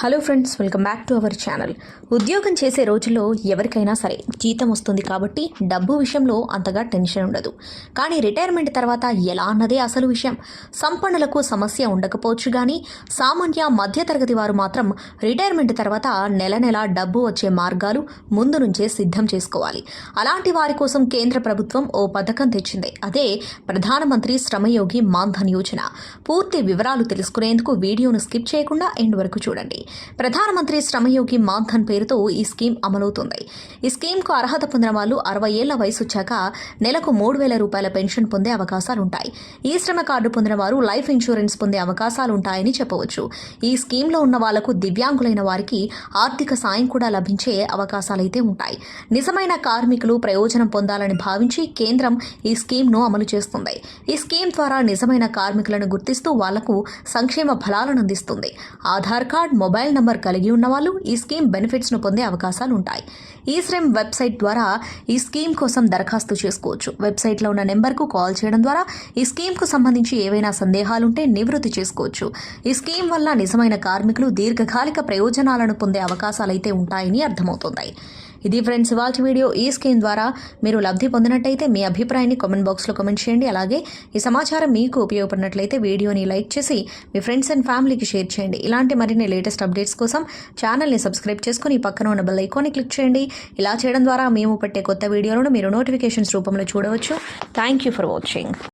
Hello friends welcome back to our channel. ఉద్యోగం చేసే రోజుల్లో ఎవరికైనా సరే జీతం వస్తుంది కాబట్టి డబ్బు విషయంలో అంతగా టెన్షన్ ఉండదు. కానీ రిటైర్మెంట్ తర్వాత ఎలా అన్నదే అసలు విషయం. సంపన్నులకు సమస్య ఉండకపోవచ్చు కానీ సామాన్య మధ్యతరగతి వారు మాత్రం రిటైర్మెంట్ తర్వాత నెల నెల డబ్బు వచ్చే మార్గాలు ముందు నుంచే సిద్ధం చేసుకోవాలి. అలాంటి వారి కోసం కేంద్ర ప్రభుత్వం ఓ పథకం తెచ్చింది. అదే ప్రధానమంత్రి శ్రమయోగి మాన్ధన్ యోజన. పూర్తి వివరాలు తెలుసుకునేందుకు వీడియోను స్కిప్ చేయకుండా ఎండ్ వరకు చూడండి. ప్రధానమంత్రి శ్రమయోగి మాన్ధన్ పేరుతో ఈ స్కీమ్ అమలవుతుంది. ఈ స్కీమ్కు అర్హత పొందిన వాళ్ళు అరవై ఏళ్ళ వయసు వచ్చాక నెలకు మూడు వేల రూపాయల పెన్షన్ పొందే అవకాశాలుంటాయి. ఈ శ్రమ కార్డు పొందిన వారు లైఫ్ ఇన్సూరెన్స్ పొందే అవకాశాలుంటాయని చెప్పవచ్చు. ఈ స్కీమ్లో ఉన్న వాళ్ళకు దివ్యాంగులైన వారికి ఆర్థిక సాయం కూడా లభించే అవకాశాలైతే ఉంటాయి. నిజమైన కార్మికులు ప్రయోజనం పొందాలని భావించి కేంద్రం ఈ స్కీమ్ను అమలు చేస్తుంది. ఈ స్కీమ్ ద్వారా నిజమైన కార్మికులను గుర్తిస్తూ వాళ్ళకు సంక్షేమ ఫలాలను అందిస్తుంది. Aadhaar card mobile mobile number కలిగి ఉన్నవాళ్ళు ఈ స్కీమ్ బెనిఫిట్స్ను పొందే అవకాశాలు ఉంటాయి ఈ శ్రమ్ వెబ్సైట్ ద్వారా ఈ స్కీమ్ కోసం దరఖాస్తు చేసుకోవచ్చు. వెబ్సైట్లో ఉన్న నెంబర్కు కాల్ చేయడం ద్వారా ఈ స్కీమ్కు సంబంధించి ఏవైనా సందేహాలుంటే నివృత్తి చేసుకోవచ్చు. ఈ స్కీమ్ వల్ల నిజమైన కార్మికులు దీర్ఘకాలిక ప్రయోజనాలను పొందే అవకాశాలైతే ఉంటాయని అర్థమవుతుంది. ఇది ఫ్రెండ్స్ ఇవాళ వీడియో ఈ స్కీమ్ ద్వారా మీరు లబ్ధి పొందినట్టయితే మీ అభిప్రాయాన్ని కామెంట్ బాక్స్లో కామెంట్ చేయండి. అలాగే ఈ సమాచారం మీకు ఉపయోగపడినట్లయితే వీడియోని లైక్ చేసి మీ ఫ్రెండ్స్ అండ్ ఫ్యామిలీకి షేర్ చేయండి. ఇలాంటి మరిన్ని లేటెస్ట్ అప్డేట్స్ కోసం ఛానల్ని సబ్స్క్రైబ్ చేసుకుని పక్కన ఉన్న బెల్ ఐకాన్ని క్లిక్ చేయండి. ఇలా చేయడం ద్వారా మేము పెట్టే కొత్త వీడియోలను మీరు నోటిఫికేషన్స్ రూపంలో చూడవచ్చు. Thank you for watching.